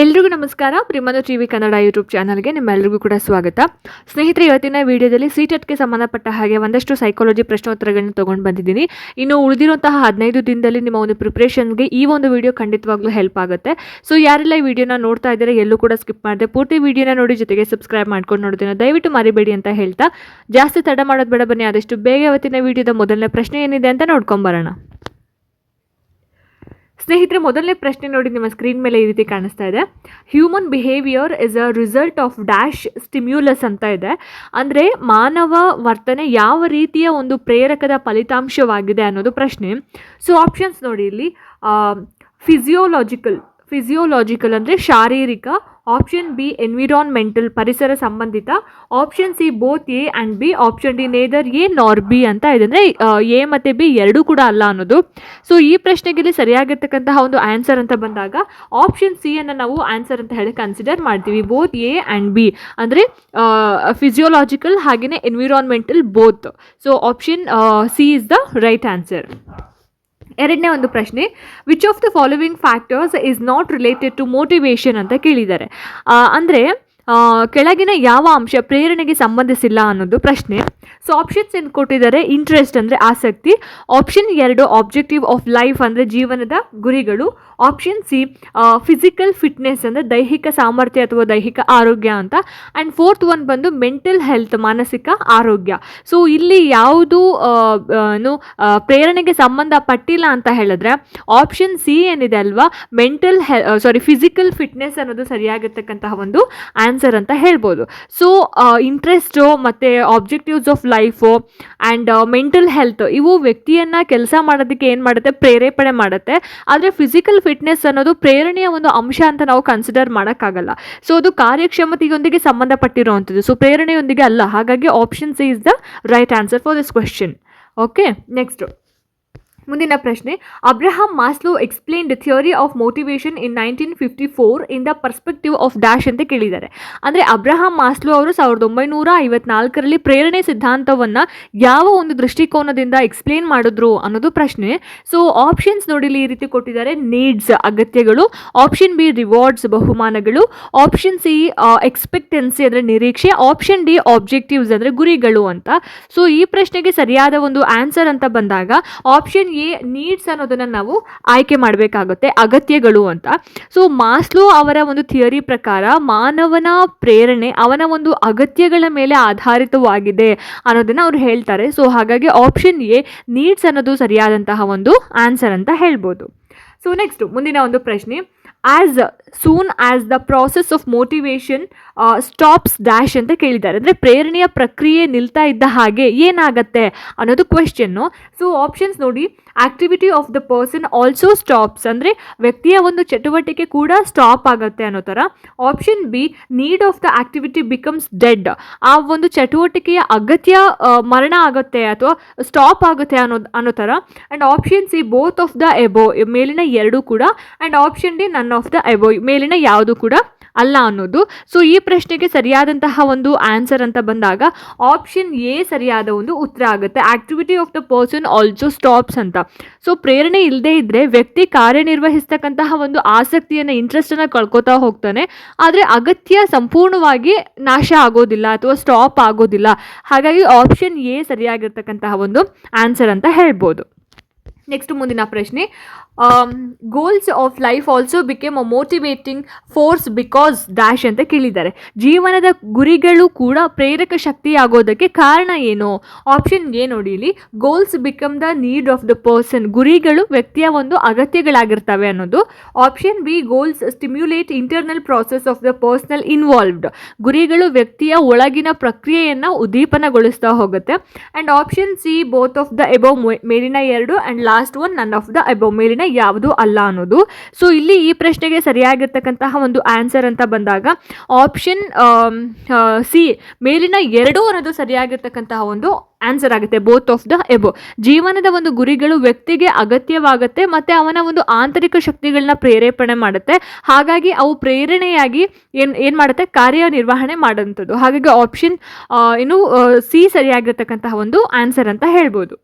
ಎಲ್ರಿಗೂ ನಮಸ್ಕಾರ. ಪ್ರಿಮನು ಟಿ ವಿ ಕನ್ನಡ ಯೂಟ್ಯೂಬ್ ಚಾನಲ್ಗೆ ನಿಮ್ಮೆಲ್ಲರಿಗೂ ಕೂಡ ಸ್ವಾಗತ. ಸ್ನೇಹಿತರೆ, ಇವತ್ತಿನ ವಿಡಿಯೋದಲ್ಲಿ ಸಿ.ಟೆಟ್ಗೆ ಸಂಬಂಧಪಟ್ಟ ಹಾಗೆ ಒಂದಷ್ಟು ಸೈಕಾಲಜಿ ಪ್ರಶ್ನೋತ್ತರಗಳನ್ನು ತೊಗೊಂಡು ಬಂದಿದ್ದೀನಿ. ಇನ್ನು ಉಳಿದಿರುವಂತಹ ಹದಿನೈದು ದಿನದಲ್ಲಿ ನಿಮ್ಮ ಒಂದು ಪ್ರಿಪ್ರೇಷನ್ಗೆ ಈ ಒಂದು ವಿಡಿಯೋ ಖಂಡಿತವಾಗ್ಲೂ ಹೆಲ್ಪ್ ಆಗುತ್ತೆ. ಸೊ ಯಾರೆಲ್ಲ ಈ ವಿಡಿಯೋನ ನೋಡ್ತಾ ಇದ್ದಾರೆ, ಎಲ್ಲೂ ಕೂಡ ಸ್ಕಿಪ್ ಮಾಡಿದೆ ಪೂರ್ತಿ ವಿಡಿಯೋನ ನೋಡಿ, ಜೊತೆಗೆ ಸಬ್ಸ್ಕ್ರೈಬ್ ಮಾಡ್ಕೊಂಡು ನೋಡ್ತೀನಿ ದಯವಿಟ್ಟು ಮರಿಬೇಡಿ ಅಂತ ಹೇಳ್ತಾ. ಜಾಸ್ತಿ ತಡ ಮಾಡೋದು ಬೇಡ ಬನ್ನಿ, ಆದಷ್ಟು ಬೇಗ ಇವತ್ತಿನ ವಿಡಿಯೋದ ಮೊದಲನೇ ಪ್ರಶ್ನೆ ಏನಿದೆ ಅಂತ ನೋಡ್ಕೊಂಬರೋಣ ಸ್ನೇಹಿತರೆ, ಮೊದಲನೇ ಪ್ರಶ್ನೆ ನೋಡಿ ನಿಮ್ಮ ಸ್ಕ್ರೀನ್ ಮೇಲೆ ಈ ರೀತಿ ಕಾಣಿಸ್ತಾ ಇದೆ. Human behaviour is a result of dash stimulus ಅಂತ ಇದೆ. ಅಂದರೆ ಮಾನವ ವರ್ತನೆ ಯಾವ ರೀತಿಯ ಒಂದು ಪ್ರೇರಕದ ಫಲಿತಾಂಶವಾಗಿದೆ ಅನ್ನೋದು ಪ್ರಶ್ನೆ. ಸೊ ಆಪ್ಷನ್ಸ್ ನೋಡಿ ಇಲ್ಲಿ ಫಿಸಿಯೋಲಾಜಿಕಲ್ ಫಿಸಿಯೋಲಾಜಿಕಲ್ ಅಂದರೆ ಶಾರೀರಿಕ ಆಪ್ಷನ್ ಬಿ ಎನ್ವಿರಾನ್ಮೆಂಟಲ್ ಪರಿಸರ ಸಂಬಂಧಿತ option C both A and B option D neither A nor B ಅಂತ ಇದೆ ಅಂದರೆ ಎ ಮತ್ತು ಬಿ ಎರಡೂ ಕೂಡ ಅಲ್ಲ ಅನ್ನೋದು. ಸೊ ಈ ಪ್ರಶ್ನೆಗೆ ಇಲ್ಲಿ ಸರಿಯಾಗಿರ್ತಕ್ಕಂತಹ ಒಂದು ಆನ್ಸರ್ ಅಂತ ಬಂದಾಗ ಆಪ್ಷನ್ ಸಿ ಅನ್ನು ನಾವು ಆನ್ಸರ್ ಅಂತ ಹೇಳಿ ಕನ್ಸಿಡರ್ ಮಾಡ್ತೀವಿ. ಬೋತ್ ಎ ಆ್ಯಂಡ್ ಬಿ ಅಂದರೆ ಫಿಸಿಯೋಲಾಜಿಕಲ್ ಹಾಗೆಯೇ environmental both so option C is the right answer ಎರಡನೇ ಒಂದು ಪ್ರಶ್ನೆ which of the following factors is not related to motivation ಅಂತ ಕೇಳಿದ್ದಾರೆ. ಅಂದರೆ ಕೆಳಗಿನ ಯಾವ ಅಂಶ ಪ್ರೇರಣೆಗೆ ಸಂಬಂಧಿಸಿಲ್ಲ ಅನ್ನೋದು ಪ್ರಶ್ನೆ. ಸೊ ಆಪ್ಷನ್ಸ್ ಏನು ಕೊಟ್ಟಿದ್ದಾರೆ? ಇಂಟ್ರೆಸ್ಟ್ ಅಂದರೆ ಆಸಕ್ತಿ. ಆಪ್ಷನ್ ಎರಡು ಆಬ್ಜೆಕ್ಟಿವ್ ಆಫ್ ಲೈಫ್ ಅಂದರೆ ಜೀವನದ ಗುರಿಗಳು. ಆಪ್ಷನ್ ಸಿ ಫಿಸಿಕಲ್ ಫಿಟ್ನೆಸ್ ಅಂದರೆ ದೈಹಿಕ ಸಾಮರ್ಥ್ಯ ಅಥವಾ ದೈಹಿಕ ಆರೋಗ್ಯ ಅಂತ. ಆ್ಯಂಡ್ ಫೋರ್ತ್ ಒನ್ ಬಂದು ಮೆಂಟಲ್ ಹೆಲ್ತ್ ಮಾನಸಿಕ ಆರೋಗ್ಯ. ಸೊ ಇಲ್ಲಿ ಯಾವುದು ಏನು ಪ್ರೇರಣೆಗೆ ಸಂಬಂಧಪಟ್ಟಿಲ್ಲ ಅಂತ ಹೇಳಿದ್ರೆ ಆಪ್ಷನ್ ಸಿ ಏನಿದೆ ಅಲ್ವಾ? ಮೆಂಟಲ್ ಹೆ ಸಾರಿ ಫಿಸಿಕಲ್ ಫಿಟ್ನೆಸ್ ಅನ್ನೋದು ಸರಿಯಾಗಿರ್ತಕ್ಕಂತಹ ಒಂದು ಆನ್ಸರ್ ಅಂತ ಹೇಳ್ಬೋದು. ಸೊ ಇಂಟ್ರೆಸ್ಟು ಮತ್ತು objectives of life and mental health ಇವು ವ್ಯಕ್ತಿಯನ್ನು ಕೆಲಸ ಮಾಡೋದಕ್ಕೆ ಏನು ಮಾಡುತ್ತೆ? ಪ್ರೇರೇಪಣೆ ಮಾಡುತ್ತೆ. ಆದರೆ ಫಿಸಿಕಲ್ ಫಿಟ್ನೆಸ್ ಅನ್ನೋದು ಪ್ರೇರಣೆಯ ಒಂದು ಅಂಶ ಅಂತ ನಾವು ಕನ್ಸಿಡರ್ ಮಾಡೋಕ್ಕಾಗಲ್ಲ. ಸೊ ಅದು ಕಾರ್ಯಕ್ಷಮತೆಯೊಂದಿಗೆ ಸಂಬಂಧಪಟ್ಟಿರುವಂಥದ್ದು. ಸೊ ಪ್ರೇರಣೆಯೊಂದಿಗೆ ಅಲ್ಲ. ಹಾಗಾಗಿ option C is the right answer for this question okay next ಮುಂದಿನ ಪ್ರಶ್ನೆ. Abraham Maslow explain the theory of motivation in nineteen fifty four in the perspective of dash ಅಂತ ಕೇಳಿದ್ದಾರೆ. ಅಂದರೆ ಅಬ್ರಹಾಂ ಮಾಸ್ಲೋ ಅವರು ಸಾವಿರದ ಒಂಬೈನೂರ ಐವತ್ನಾಲ್ಕರಲ್ಲಿ ಪ್ರೇರಣೆ ಸಿದ್ಧಾಂತವನ್ನು ಯಾವ ಒಂದು ದೃಷ್ಟಿಕೋನದಿಂದ ಎಕ್ಸ್ಪ್ಲೇನ್ ಮಾಡಿದ್ರು ಅನ್ನೋದು ಪ್ರಶ್ನೆ. ಸೊ ಆಪ್ಷನ್ಸ್ ನೋಡಿಲಿ ಈ ರೀತಿ ಕೊಟ್ಟಿದ್ದಾರೆ. ನೀಡ್ಸ್ ಅಗತ್ಯಗಳು. ಆಪ್ಷನ್ ಬಿ ರಿವಾರ್ಡ್ಸ್ ಬಹುಮಾನಗಳು. ಆಪ್ಷನ್ ಸಿ ಎಕ್ಸ್ಪೆಕ್ಟೆನ್ಸಿ ಅಂದರೆ ನಿರೀಕ್ಷೆ. ಆಪ್ಷನ್ ಡಿ ಆಬ್ಜೆಕ್ಟಿವ್ಸ್ ಅಂದರೆ ಗುರಿಗಳು ಅಂತ. ಸೊ ಈ ಪ್ರಶ್ನೆಗೆ ಸರಿಯಾದ ಒಂದು ಆನ್ಸರ್ ಅಂತ ಬಂದಾಗ ಆಪ್ಷನ್ ಎ ನೀಡ್ಸ್ ಅನ್ನೋದನ್ನು ನಾವು ಆಯ್ಕೆ ಮಾಡಬೇಕಾಗುತ್ತೆ, ಅಗತ್ಯಗಳು ಅಂತ. ಸೊ ಮಾಸ್ಲೋ ಅವರ ಒಂದು ಥಿಯರಿ ಪ್ರಕಾರ ಮಾನವನ ಪ್ರೇರಣೆ ಅವನ ಒಂದು ಅಗತ್ಯಗಳ ಮೇಲೆ ಆಧಾರಿತವಾಗಿದೆ ಅನ್ನೋದನ್ನು ಅವ್ರು ಹೇಳ್ತಾರೆ. ಸೊ ಹಾಗಾಗಿ ಆಪ್ಷನ್ ಎ ನೀಡ್ಸ್ ಅನ್ನೋದು ಸರಿಯಾದಂತಹ ಒಂದು ಆನ್ಸರ್ ಅಂತ ಹೇಳ್ಬೋದು. ಸೊ ನೆಕ್ಸ್ಟ್ ಮುಂದಿನ ಒಂದು ಪ್ರಶ್ನೆ. As soon as the process of motivation stops dash ಅಂತ ಕೇಳಿದ್ದಾರೆ. ಅಂದರೆ ಪ್ರೇರಣೆಯ ಪ್ರಕ್ರಿಯೆ ನಿಲ್ತಾ ಇದ್ದ ಹಾಗೆ ಏನಾಗತ್ತೆ ಅನ್ನೋದು ಕ್ವೆಶನ್ನು ಸೊ ಆಪ್ಷನ್ಸ್ ನೋಡಿ. Activity of the person also stops ಅಂದರೆ ವ್ಯಕ್ತಿಯ ಒಂದು ಚಟುವಟಿಕೆ ಕೂಡ ಸ್ಟಾಪ್ ಆಗುತ್ತೆ ಅನ್ನೋ ಥರ. Option B need of the activity becomes dead ಆ ಒಂದು ಚಟುವಟಿಕೆಯ ಅಗತ್ಯ ಮರಣ ಆಗುತ್ತೆ ಅಥವಾ ಸ್ಟಾಪ್ ಆಗುತ್ತೆ ಅನ್ನೋ ಅನ್ನೋ ಥರ. And option C both of the above ಮೇಲಿನ ಎರಡೂ ಕೂಡ. And option D none of the above ಮೇಲಿನ ಯಾವುದು ಕೂಡ ಅಲ್ಲ ಅನ್ನೋದು. ಸೊ ಈ ಪ್ರಶ್ನೆಗೆ ಸರಿಯಾದಂತಹ ಒಂದು ಆನ್ಸರ್ ಅಂತ ಬಂದಾಗ ಆಪ್ಷನ್ ಎ ಸರಿಯಾದ ಒಂದು ಉತ್ತರ ಆಗುತ್ತೆ. Activity of the person also stops ಅಂತ. ಸೊ ಪ್ರೇರಣೆ ಇಲ್ಲದೆ ಇದ್ದರೆ ವ್ಯಕ್ತಿ ಕಾರ್ಯನಿರ್ವಹಿಸ್ತಕ್ಕಂತಹ ಒಂದು ಆಸಕ್ತಿಯನ್ನು ಇಂಟ್ರೆಸ್ಟನ್ನು ಕಳ್ಕೊತಾ ಹೋಗ್ತಾನೆ. ಆದರೆ ಅಗತ್ಯ ಸಂಪೂರ್ಣವಾಗಿ ನಾಶ ಆಗೋದಿಲ್ಲ ಅಥವಾ ಸ್ಟಾಪ್ ಆಗೋದಿಲ್ಲ. ಹಾಗಾಗಿ ಆಪ್ಷನ್ ಎ ಸರಿಯಾಗಿರ್ತಕ್ಕಂತಹ ಒಂದು ಆನ್ಸರ್ ಅಂತ ಹೇಳ್ಬೋದು. ನೆಕ್ಸ್ಟ್ ಮುಂದಿನ ಪ್ರಶ್ನೆ. Goals of life also became a motivating force because dash ಅಂತ ಕೇಳಿದ್ದಾರೆ. ಜೀವನದ ಗುರಿಗಳು ಕೂಡ ಪ್ರೇರಕ ಶಕ್ತಿಯಾಗೋದಕ್ಕೆ ಕಾರಣ ಏನು? ಆಪ್ಷನ್ ಎ ನೋಡಿ ಇಲ್ಲಿ. Goals become the need of the person ಗುರಿಗಳು ವ್ಯಕ್ತಿಯ ಒಂದು ಅಗತ್ಯಗಳಾಗಿರ್ತವೆ ಅನ್ನೋದು. Option B goals stimulate internal process of the personal involved ಗುರಿಗಳು ವ್ಯಕ್ತಿಯ ಒಳಗಿನ ಪ್ರಕ್ರಿಯೆಯನ್ನು ಉದ್ದೀಪನಗೊಳಿಸ್ತಾ ಹೋಗುತ್ತೆ. And option C both of the above ಮೇಲಿನ ಎರಡು and last one none of the above ಮೇಲಿನ ಯಾವುದು ಅಲ್ಲ ಅನ್ನೋದು. ಸೊ ಇಲ್ಲಿ ಈ ಪ್ರಶ್ನೆಗೆ ಸರಿಯಾಗಿರ್ತಕ್ಕಂತಹ ಒಂದು ಆನ್ಸರ್ ಅಂತ ಬಂದಾಗ ಆಪ್ಷನ್ ಸಿ ಮೇಲಿನ ಎರಡು ಅನ್ನೋದು ಸರಿಯಾಗಿರ್ತಕ್ಕಂತಹ ಒಂದು ಆನ್ಸರ್ ಆಗುತ್ತೆ ಬೋತ್ ಆಫ್ ದ ಎಬೋ ಜೀವನದ ಒಂದು ಗುರಿಗಳು ವ್ಯಕ್ತಿಗೆ ಅಗತ್ಯವಾಗುತ್ತೆ, ಮತ್ತು ಅವನ ಒಂದು ಆಂತರಿಕ ಶಕ್ತಿಗಳನ್ನ ಪ್ರೇರೇಪಣೆ ಮಾಡುತ್ತೆ. ಹಾಗಾಗಿ ಅವು ಪ್ರೇರಣೆಯಾಗಿ ಏನು ಏನು ಮಾಡುತ್ತೆ? ಕಾರ್ಯನಿರ್ವಹಣೆ ಮಾಡೋಂಥದ್ದು ಹಾಗಾಗಿ ಆಪ್ಷನ್ ಏನು ಸಿ ಸರಿಯಾಗಿರ್ತಕ್ಕಂತಹ ಒಂದು ಆನ್ಸರ್ ಅಂತ ಹೇಳ್ಬೋದು.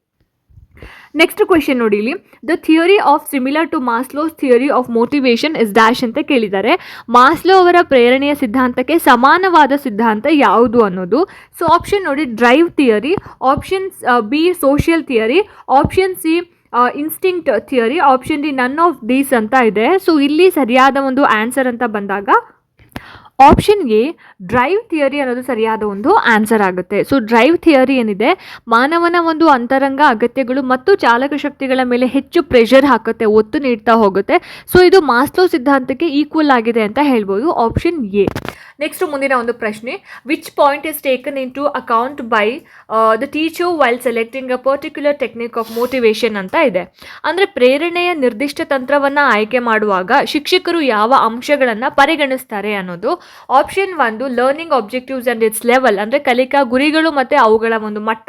ನೆಕ್ಸ್ಟ್ ಕ್ವೆಶನ್ ನೋಡಿ ಇಲ್ಲಿ. The theory of similar to Maslow's theory of motivation is dash ಅಂತ ಕೇಳಿದ್ದಾರೆ. ಮಾಸ್ಲೋ ಅವರ ಪ್ರೇರಣೆಯ ಸಿದ್ಧಾಂತಕ್ಕೆ ಸಮಾನವಾದ ಸಿದ್ಧಾಂತ ಯಾವುದು ಅನ್ನೋದು? ಸೊ ಆಪ್ಷನ್ ನೋಡಿ drive theory option B social theory option C instinct theory option D none of these ಅಂತ ಇದೆ. ಸೊ ಇಲ್ಲಿ ಸರಿಯಾದ ಒಂದು ಆನ್ಸರ್ ಅಂತ ಬಂದಾಗ ಆಪ್ಷನ್ ಎ ಡ್ರೈವ್ ಥಿಯರಿ ಅನ್ನೋದು ಸರಿಯಾದ ಒಂದು ಆನ್ಸರ್ ಆಗುತ್ತೆ. ಸೊ ಡ್ರೈವ್ ಥಿಯರಿ ಏನಿದೆ? ಮಾನವನ ಒಂದು ಅಂತರಂಗ ಅಗತ್ಯಗಳು ಮತ್ತು ಚಾಲಕ ಶಕ್ತಿಗಳ ಮೇಲೆ ಹೆಚ್ಚು ಪ್ರೆಷರ್ ಹಾಕುತ್ತೆ, ಒತ್ತು ನೀಡ್ತಾ ಹೋಗುತ್ತೆ. ಸೊ ಇದು ಮಾಸ್ಲೋ ಸಿದ್ಧಾಂತಕ್ಕೆ ಈಕ್ವಲ್ ಆಗಿದೆ ಅಂತ ಹೇಳ್ಬೋದು. ಆಪ್ಷನ್ ಎ ನೆಕ್ಸ್ಟ್ ಮುಂದಿನ ಒಂದು ಪ್ರಶ್ನೆ. Which point is taken into account by the teacher while selecting a particular technique of motivation ಅಂತ ಇದೆ. ಅಂದರೆ ಪ್ರೇರಣೆಯ ನಿರ್ದಿಷ್ಟ ತಂತ್ರವನ್ನು ಆಯ್ಕೆ ಮಾಡುವಾಗ ಶಿಕ್ಷಕರು ಯಾವ ಅಂಶಗಳನ್ನು ಪರಿಗಣಿಸ್ತಾರೆ ಅನ್ನೋದು ಆಪ್ಷನ್ ಒಂದು learning objectives and its level ಅಂದರೆ ಕಲಿಕಾ ಗುರಿಗಳು ಮತ್ತು ಅವುಗಳ ಒಂದು ಮಟ್ಟ.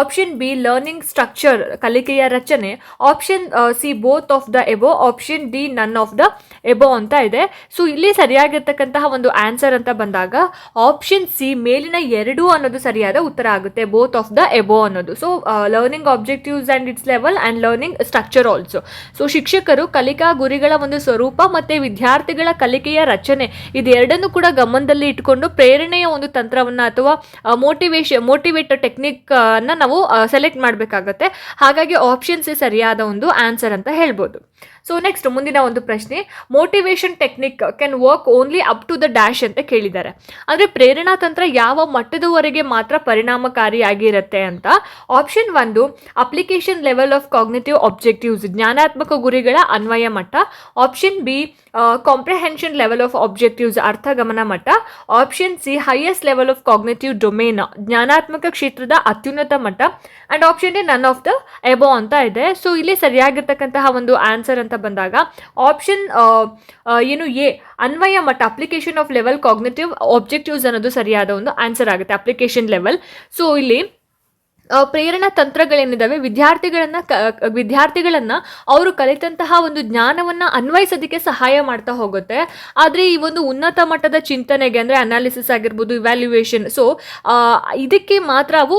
ಆಪ್ಷನ್ ಬಿ ಲರ್ನಿಂಗ್ ಸ್ಟ್ರಕ್ಚರ್ ಕಲಿಕೆಯ ರಚನೆ. Option C both of the above option D none of the above ಅಂತ ಇದೆ. ಸೊ ಇಲ್ಲಿ ಸರಿಯಾಗಿರ್ತಕ್ಕಂತಹ ಒಂದು ಆನ್ಸರ್ ಅಂತ ಬಂದಾಗ ಆಪ್ಷನ್ ಸಿ ಮೇಲಿನ ಎರಡು ಅನ್ನೋದು ಸರಿಯಾದ ಉತ್ತರ ಆಗುತ್ತೆ ಬೋತ್ ಆಫ್ ದ ಎಬೋ ಅನ್ನೋದು. So learning objectives and its level and learning structure also so ಶಿಕ್ಷಕರು ಕಲಿಕಾ ಗುರಿಗಳ ಒಂದು ಸ್ವರೂಪ ಮತ್ತು ವಿದ್ಯಾರ್ಥಿಗಳ ಕಲಿಕೆಯ ರಚನೆ ಇದೆರಡನ್ನು ಕೂಡ ಗಮನದಲ್ಲಿ ಇಟ್ಕೊಂಡು ಪ್ರೇರಣೆಯ ಒಂದು ತಂತ್ರವನ್ನ ಅಥವಾ ಮೋಟಿವೇಶನ್ ಮೋಟಿವೇಟ್ ಟೆಕ್ನಿಕ್ ಅನ್ನ ನಾವು ಸೆಲೆಕ್ಟ್ ಮಾಡಬೇಕಾಗತ್ತೆ. ಹಾಗಾಗಿ ಆಪ್ಷನ್ಸ್ ಸರಿಯಾದ ಒಂದು ಆನ್ಸರ್ ಅಂತ ಹೇಳ್ಬೋದು. ಸೊ ನೆಕ್ಸ್ಟ್ ಮುಂದಿನ ಒಂದು ಪ್ರಶ್ನೆ motivation technique can work only up to the dash ಅಂತ ಕೇಳಿದ್ದಾರೆ. ಅಂದರೆ ಪ್ರೇರಣಾ ತಂತ್ರ ಯಾವ ಮಟ್ಟದವರೆಗೆ ಮಾತ್ರ ಪರಿಣಾಮಕಾರಿಯಾಗಿರುತ್ತೆ ಅಂತ. ಆಪ್ಷನ್ ಒಂದು application level of cognitive objectives ಜ್ಞಾನಾತ್ಮಕ ಗುರಿಗಳ ಅನ್ವಯ ಮಟ್ಟ. Option B comprehension level of objectives ಅರ್ಥಗಮನ ಮಟ್ಟ option C highest level of cognitive domain ಜ್ಞಾನಾತ್ಮಕ ಕ್ಷೇತ್ರದ ಅತ್ಯುನ್ನತ ಮಟ್ಟ and option D none of the above ಅಂತ ಇದೆ. ಸೊ ಇಲ್ಲಿ ಸರಿಯಾಗಿರ್ತಕ್ಕಂತಹ ಒಂದು ಆನ್ಸರ್ ಅಂತ ಬಂದಾಗ ಆಪ್ಷನ್ ಏನು ಎ ಅನ್ವಯ ಮಟ್ಟ application of level cognitive objectives ಅನ್ನೋದು ಸರಿಯಾದ ಒಂದು ಆನ್ಸರ್ ಆಗುತ್ತೆ ಅಪ್ಲಿಕೇಶನ್ ಲೆವೆಲ್ ಸೊ ಇಲ್ಲಿ ಪ್ರೇರಣಾ ತಂತ್ರಗಳೇನಿದ್ದಾವೆ ವಿದ್ಯಾರ್ಥಿಗಳನ್ನು ಕ ವಿದ್ಯಾರ್ಥಿಗಳನ್ನು ಅವರು ಕಲಿತಂತಹ ಒಂದು ಜ್ಞಾನವನ್ನು ಅನ್ವಯಿಸೋದಕ್ಕೆ ಸಹಾಯ ಮಾಡ್ತಾ ಹೋಗುತ್ತೆ. ಆದರೆ ಈ ಒಂದು ಉನ್ನತ ಮಟ್ಟದ ಚಿಂತನೆಗೆ ಅಂದರೆ ಅನಾಲಿಸಿಸ್ ಆಗಿರ್ಬೋದು ಇವ್ಯಾಲ್ಯೂಯೇಷನ್ ಸೊ ಇದಕ್ಕೆ ಮಾತ್ರ ಅವು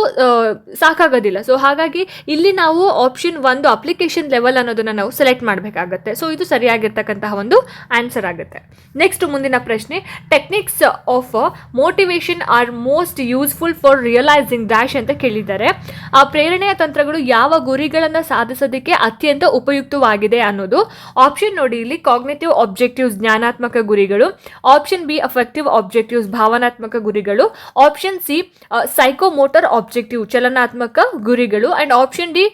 ಸಾಕಾಗೋದಿಲ್ಲ. ಸೊ ಹಾಗಾಗಿ ಇಲ್ಲಿ ನಾವು ಆಪ್ಷನ್ ಒಂದು ಅಪ್ಲಿಕೇಶನ್ ಲೆವೆಲ್ ಅನ್ನೋದನ್ನು ನಾವು ಸೆಲೆಕ್ಟ್ ಮಾಡಬೇಕಾಗತ್ತೆ. ಸೊ ಇದು ಸರಿಯಾಗಿರ್ತಕ್ಕಂತಹ ಒಂದು ಆನ್ಸರ್ ಆಗುತ್ತೆ. ನೆಕ್ಸ್ಟ್ ಮುಂದಿನ ಪ್ರಶ್ನೆ techniques of motivation are most useful for realising dash ಅಂತ ಕೇಳಿದ್ದಾರೆ. ಆ ಪ್ರೇರಣೆಯ ತಂತ್ರಗಳು ಯಾವ ಗುರಿಗಳನ್ನು ಸಾಧಿಸೋದಕ್ಕೆ ಅತ್ಯಂತ ಉಪಯುಕ್ತವಾಗಿದೆ ಅನ್ನೋದು ಆಪ್ಷನ್ ನೋಡಿ. ಇಲ್ಲಿ ಕಾಗ್ನೇಟಿವ್ ಆಬ್ಜೆಕ್ಟಿವ್ಸ್ ಜ್ಞಾನಾತ್ಮಕ ಗುರಿಗಳು ಆಪ್ಷನ್ ಬಿ ಅಫೆಕ್ಟಿವ್ ಆಬ್ಜೆಕ್ಟಿವ್ಸ್ ಭಾವನಾತ್ಮಕ ಗುರಿಗಳು ಆಪ್ಷನ್ ಸಿ ಸೈಕೋಮೋಟರ್ ಆಬ್ಜೆಕ್ಟಿವ್ ಚಲನಾತ್ಮಕ ಗುರಿಗಳು and option D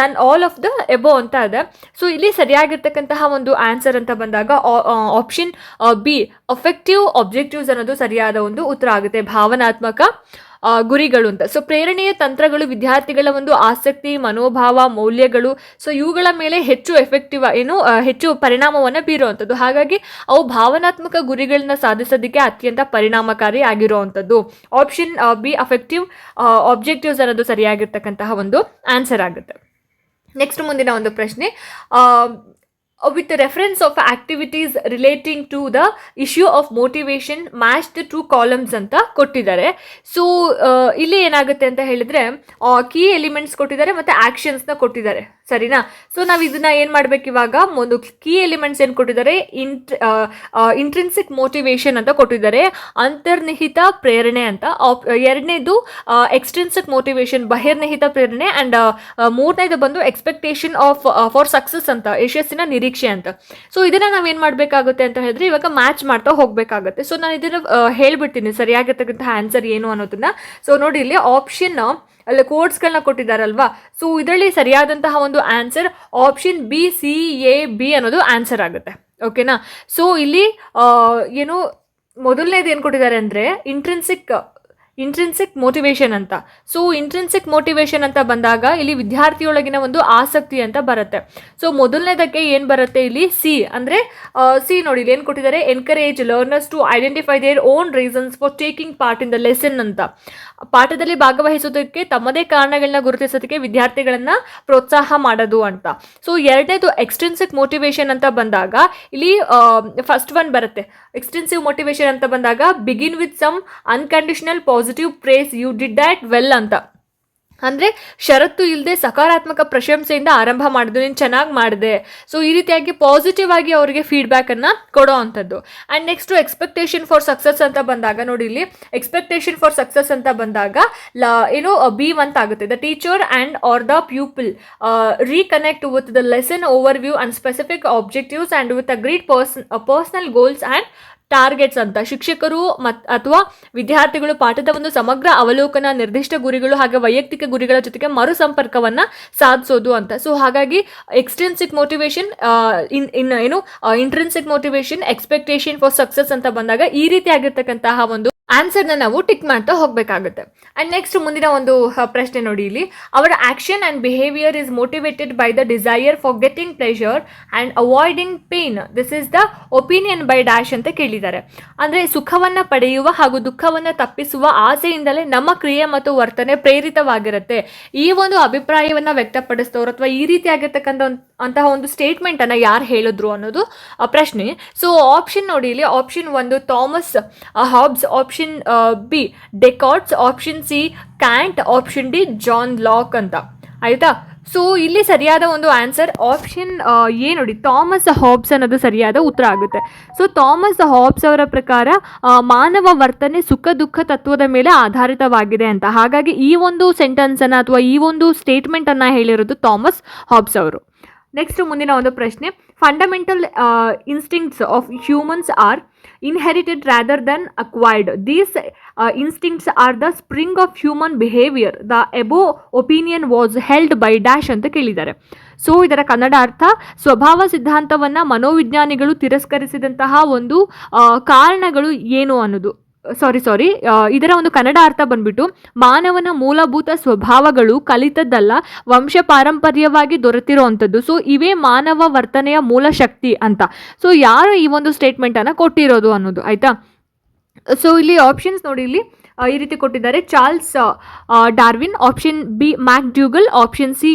none all of the above ಅಂತ ಇದೆ. ಸೊ ಇಲ್ಲಿ ಸರಿಯಾಗಿರ್ತಕ್ಕಂತಹ ಒಂದು ಆನ್ಸರ್ ಅಂತ ಬಂದಾಗ ಆಪ್ಷನ್ ಬಿ ಅಫೆಕ್ಟಿವ್ ಆಬ್ಜೆಕ್ಟಿವ್ಸ್ ಅನ್ನೋದು ಸರಿಯಾದ ಒಂದು ಉತ್ತರ ಆಗುತ್ತೆ. ಭಾವನಾತ್ಮಕ ಗುರಿಗಳು ಅಂತ. ಸೊ ಪ್ರೇರಣೆಯ ತಂತ್ರಗಳು, ವಿದ್ಯಾರ್ಥಿಗಳ ಒಂದು ಆಸಕ್ತಿ, ಮನೋಭಾವ, ಮೌಲ್ಯಗಳು ಸೊ ಇವುಗಳ ಮೇಲೆ ಹೆಚ್ಚು ಎಫೆಕ್ಟಿವ್ ಏನು ಹೆಚ್ಚು ಪರಿಣಾಮವನ್ನು ಬೀರುವಂಥದ್ದು. ಹಾಗಾಗಿ, ಅವು ಭಾವನಾತ್ಮಕ ಗುರಿಗಳನ್ನ ಸಾಧಿಸೋದಕ್ಕೆ ಅತ್ಯಂತ ಪರಿಣಾಮಕಾರಿ ಆಗಿರುವಂಥದ್ದು. ಆಪ್ಷನ್ ಬಿ ಅಫೆಕ್ಟಿವ್ ಆಬ್ಜೆಕ್ಟಿವ್ಸ್ ಅನ್ನೋದು ಸರಿಯಾಗಿರ್ತಕ್ಕಂತಹ ಒಂದು ಆನ್ಸರ್ ಆಗುತ್ತೆ. ನೆಕ್ಸ್ಟ್ ಮುಂದಿನ ಒಂದು ಪ್ರಶ್ನೆ with reference of activities relating to the issue of motivation match the two columns ಅಂತ ಕೊಟ್ಟಿದ್ದಾರೆ. ಸೊ ಇಲ್ಲಿ ಏನಾಗುತ್ತೆ ಅಂತ ಹೇಳಿದ್ರೆ ಕೀ ಎಲಿಮೆಂಟ್ಸ್ ಕೊಟ್ಟಿದ್ದಾರೆ ಮತ್ತು ಆ್ಯಕ್ಷನ್ಸ್ನ ಕೊಟ್ಟಿದ್ದಾರೆ. ಸರಿನಾ? ಸೊ ನಾವು ಇದನ್ನ ಏನು ಮಾಡ್ಬೇಕು ಇವಾಗ? ಒಂದು ಕೀ ಎಲಿಮೆಂಟ್ಸ್ ಏನು ಕೊಟ್ಟಿದ್ದಾರೆ? ಇಂಟ್ ಇಂಟ್ರಿನ್ಸಿಕ್ ಮೋಟಿವೇಶನ್ ಅಂತ ಕೊಟ್ಟಿದ್ದಾರೆ. ಅಂತರ್ನಿಹಿತ ಪ್ರೇರಣೆ ಅಂತ. ಎರಡನೇದು ಎಕ್ಸ್ಟ್ರಿನ್ಸಿಕ್ ಮೋಟಿವೇಶನ್ ಬಹಿರ್ನಿಹಿತ ಪ್ರೇರಣೆ ಆ್ಯಂಡ್ ಮೂರನೇದು ಬಂದು ಎಕ್ಸ್ಪೆಕ್ಟೇಷನ್ ಆಫ್ ಫಾರ್ ಸಕ್ಸಸ್ ಅಂತ, ಯಶಸ್ಸಿನ ನಿರೀಕ್ಷೆ ಅಂತ. ಸೊ ಇದನ್ನ ನಾವೇನು ಮಾಡಬೇಕಾಗುತ್ತೆ ಅಂತ ಹೇಳಿದ್ರೆ ಇವಾಗ ಮ್ಯಾಚ್ ಮಾಡ್ತಾ ಹೋಗಬೇಕಾಗುತ್ತೆ. ಸೊ ನಾನು ಇದನ್ನು ಹೇಳ್ಬಿಡ್ತೀನಿ. ಸರಿಯಾಗಿರ್ತಕ್ಕಂಥ ಆನ್ಸರ್ ಏನು ಅನ್ನೋದನ್ನ. ಸೊ ನೋಡಿ ಇಲ್ಲಿ ಆಪ್ಷನ್ ಅಲ್ಲ ಕೋಡ್ಸ್ಗಳನ್ನ ಕೊಟ್ಟಿದ್ದಾರಲ್ವಾ? ಸೊ ಇದರಲ್ಲಿ ಸರಿಯಾದಂತಹ ಒಂದು answer option B C A B ಅನ್ನೋದು ಆನ್ಸರ್ ಆಗುತ್ತೆ. ಓಕೆನಾ ಸೊ ಇಲ್ಲಿ ಏನು, ಮೊದಲನೇದು ಏನು ಕೊಟ್ಟಿದ್ದಾರೆ ಅಂದರೆ ಇಂಟ್ರೆನ್ಸಿಕ್ ಇಂಟ್ರೆನ್ಸಿಕ್ ಮೋಟಿವೇಶನ್ ಅಂತ. ಸೊ ಇಂಟ್ರೆನ್ಸಿಕ್ ಮೋಟಿವೇಶನ್ ಅಂತ ಬಂದಾಗ ಇಲ್ಲಿ ವಿದ್ಯಾರ್ಥಿಯೊಳಗಿನ ಒಂದು ಆಸಕ್ತಿ ಅಂತ ಬರುತ್ತೆ. ಸೊ ಮೊದಲನೇದಕ್ಕೆ ಏನು ಬರುತ್ತೆ ಇಲ್ಲಿ? ಸಿ ಅಂದರೆ ಸಿ ನೋಡಿ, ಇಲ್ಲಿ ಏನು ಕೊಟ್ಟಿದ್ದಾರೆ? Encourage learners to identify their own reasons for taking part in the lesson ಅಂತ. ಪಾಠದಲ್ಲಿ ಭಾಗವಹಿಸೋದಕ್ಕೆ ತಮ್ಮದೇ ಕಾರಣಗಳನ್ನ ಗುರುತಿಸೋದಕ್ಕೆ ವಿದ್ಯಾರ್ಥಿಗಳನ್ನ ಪ್ರೋತ್ಸಾಹ ಮಾಡೋದು ಅಂತ. ಸೊ ಎರಡನೇದು ಎಕ್ಸ್ಟೆನ್ಸಿವ್ ಮೋಟಿವೇಶನ್ ಅಂತ ಬಂದಾಗ, ಇಲ್ಲಿ ಫಸ್ಟ್ ಒನ್ ಬರುತ್ತೆ. ಎಕ್ಸ್ಟೆನ್ಸಿವ್ ಮೋಟಿವೇಶನ್ ಅಂತ ಬಂದಾಗ begin with some unconditional positive praise you did that well ಅಂತ. ಅಂದರೆ ಷರತ್ತು ಇಲ್ಲದೆ ಸಕಾರಾತ್ಮಕ ಪ್ರಶಂಸೆಯಿಂದ ಆರಂಭ ಮಾಡಿದ್ರು ನೀನು ಚೆನ್ನಾಗಿ ಮಾಡಿದೆ. ಸೊ ಈ ರೀತಿಯಾಗಿ ಪಾಸಿಟಿವ್ ಆಗಿ ಅವರಿಗೆ ಫೀಡ್ಬ್ಯಾಕನ್ನು ಕೊಡೋ ಅಂಥದ್ದು. And next expectation for success ಅಂತ ಬಂದಾಗ, ನೋಡಿ ಇಲ್ಲಿ ಎಕ್ಸ್ಪೆಕ್ಟೇಷನ್ ಫಾರ್ ಸಕ್ಸಸ್ ಅಂತ ಬಂದಾಗ, ಲ, ಏನು ಬಿ ಅಂತ ಆಗುತ್ತೆ the teacher and or the pupil reconnect with the lesson overview and specific objectives and with a great person personal goals and targets ಅಂತ. ಶಿಕ್ಷಕರು ಮತ್, ಅಥವಾ ವಿದ್ಯಾರ್ಥಿಗಳು ಪಾಠದ ಒಂದು ಸಮಗ್ರ ಅವಲೋಕನ, ನಿರ್ದಿಷ್ಟ ಗುರಿಗಳು ಹಾಗೆ ವೈಯಕ್ತಿಕ ಗುರಿಗಳ ಜೊತೆಗೆ ಮರು ಸಂಪರ್ಕವನ್ನ ಸಾಧಿಸೋದು ಅಂತ. ಸೊ ಹಾಗಾಗಿ ಎಕ್ಸ್ಟೆನ್ಸಿಕ್ ಮೋಟಿವೇಶನ್ ಇನ್ ಇನ್, ಏನು intrinsic motivation expectation for success ಅಂತ ಬಂದಾಗ ಈ ರೀತಿ ಆಗಿರ್ತಕ್ಕಂತಹ ಒಂದು ಆನ್ಸರ್ನ ನಾವು ಟಿಕ್ ಮಾಡ್ತಾ ಹೋಗಬೇಕಾಗುತ್ತೆ. ಆ್ಯಂಡ್ ನೆಕ್ಸ್ಟ್ ಮುಂದಿನ ಒಂದು ಪ್ರಶ್ನೆ ನೋಡಿ ಇಲ್ಲಿ. ಅವರ action and behaviour is motivated by the desire for getting pleasure and avoiding pain this is the opinion by dash ಅಂತ ಕೇಳಿದ್ದಾರೆ. ಅಂದರೆ ಸುಖವನ್ನು ಪಡೆಯುವ ಹಾಗೂ ದುಃಖವನ್ನು ತಪ್ಪಿಸುವ ಆಸೆಯಿಂದಲೇ ನಮ್ಮ ಕ್ರಿಯೆ ಮತ್ತು ವರ್ತನೆ ಪ್ರೇರಿತವಾಗಿರುತ್ತೆ. ಈ ಒಂದು ಅಭಿಪ್ರಾಯವನ್ನು ವ್ಯಕ್ತಪಡಿಸಿದವರು ಅಥವಾ ಈ ರೀತಿಯಾಗಿರ್ತಕ್ಕಂಥ ಅಂತಹ ಒಂದು ಸ್ಟೇಟ್ಮೆಂಟನ್ನು ಯಾರು ಹೇಳಿದ್ರು ಅನ್ನೋದು ಪ್ರಶ್ನೆ. ಸೊ ಆಪ್ಷನ್ ನೋಡಿ ಇಲ್ಲಿ. ಆಪ್ಷನ್ ಒಂದು Thomas Hobbes option B Descartes option C Kant option D John Locke ಅಂತ. ಆಯಿತಾ? ಸೊ ಇಲ್ಲಿ ಸರಿಯಾದ ಒಂದು ಆನ್ಸರ್ ಆಪ್ಷನ್ ಎ ನೋಡಿ ಥಾಮಸ್ ಹಾಬ್ಸ್ ಅನ್ನೋದು ಸರಿಯಾದ ಉತ್ತರ ಆಗುತ್ತೆ. ಸೊ ಥಾಮಸ್ ಹಾಬ್ಸ್ ಅವರ ಪ್ರಕಾರ ಮಾನವ ವರ್ತನೆ ಸುಖ, ದುಃಖ, ತತ್ವದ ಮೇಲೆ ಆಧಾರಿತವಾಗಿದೆ ಅಂತ. ಹಾಗಾಗಿ ಈ ಒಂದು ಸೆಂಟೆನ್ಸನ್ನು ಅಥವಾ ಈ ಒಂದು ಸ್ಟೇಟ್ಮೆಂಟನ್ನು ಹೇಳಿರೋದು ಥಾಮಸ್ ಹಾಬ್ಸ್ ಅವರು. ನೆಕ್ಸ್ಟ್ ಮುಂದಿನ ಒಂದು ಪ್ರಶ್ನೆ. Fundamental instincts of humans are inherited rather than acquired these instincts are the spring of human behaviour the above opinion was held by dash ಅಂತ ಕೇಳಿದ್ದಾರೆ. ಸೊ ಇದರ ಕನ್ನಡ ಅರ್ಥ, ಸ್ವಭಾವ ಸಿದ್ಧಾಂತವನ್ನು ಮನೋವಿಜ್ಞಾನಿಗಳು ತಿರಸ್ಕರಿಸಿದಂತಹ ಒಂದು ಕಾರಣಗಳು ಏನು ಅನ್ನೋದು. ಸಾರಿ ಸಾರಿ ಇದರ ಒಂದು ಕನ್ನಡ ಅರ್ಥ ಬಂದ್ಬಿಟ್ಟು ಮಾನವನ ಮೂಲಭೂತ ಸ್ವಭಾವಗಳು ಕಲಿತದ್ದಲ್ಲ ವಂಶ ಪಾರಂಪರ್ಯವಾಗಿ ದೊರೆತಿರುವಂಥದ್ದು. ಸೊ ಇವೇ ಮಾನವ ವರ್ತನೆಯ ಮೂಲ ಶಕ್ತಿ ಅಂತ. ಸೊ ಯಾರು ಈ ಒಂದು ಸ್ಟೇಟ್ಮೆಂಟನ್ನು ಕೊಟ್ಟಿರೋದು ಅನ್ನೋದು, ಆಯಿತಾ? ಸೊ ಇಲ್ಲಿ ಆಪ್ಷನ್ಸ್ ನೋಡಿ, ಇಲ್ಲಿ ಈ ರೀತಿ ಕೊಟ್ಟಿದ್ದಾರೆ. Charles Darwin option B McDougall option C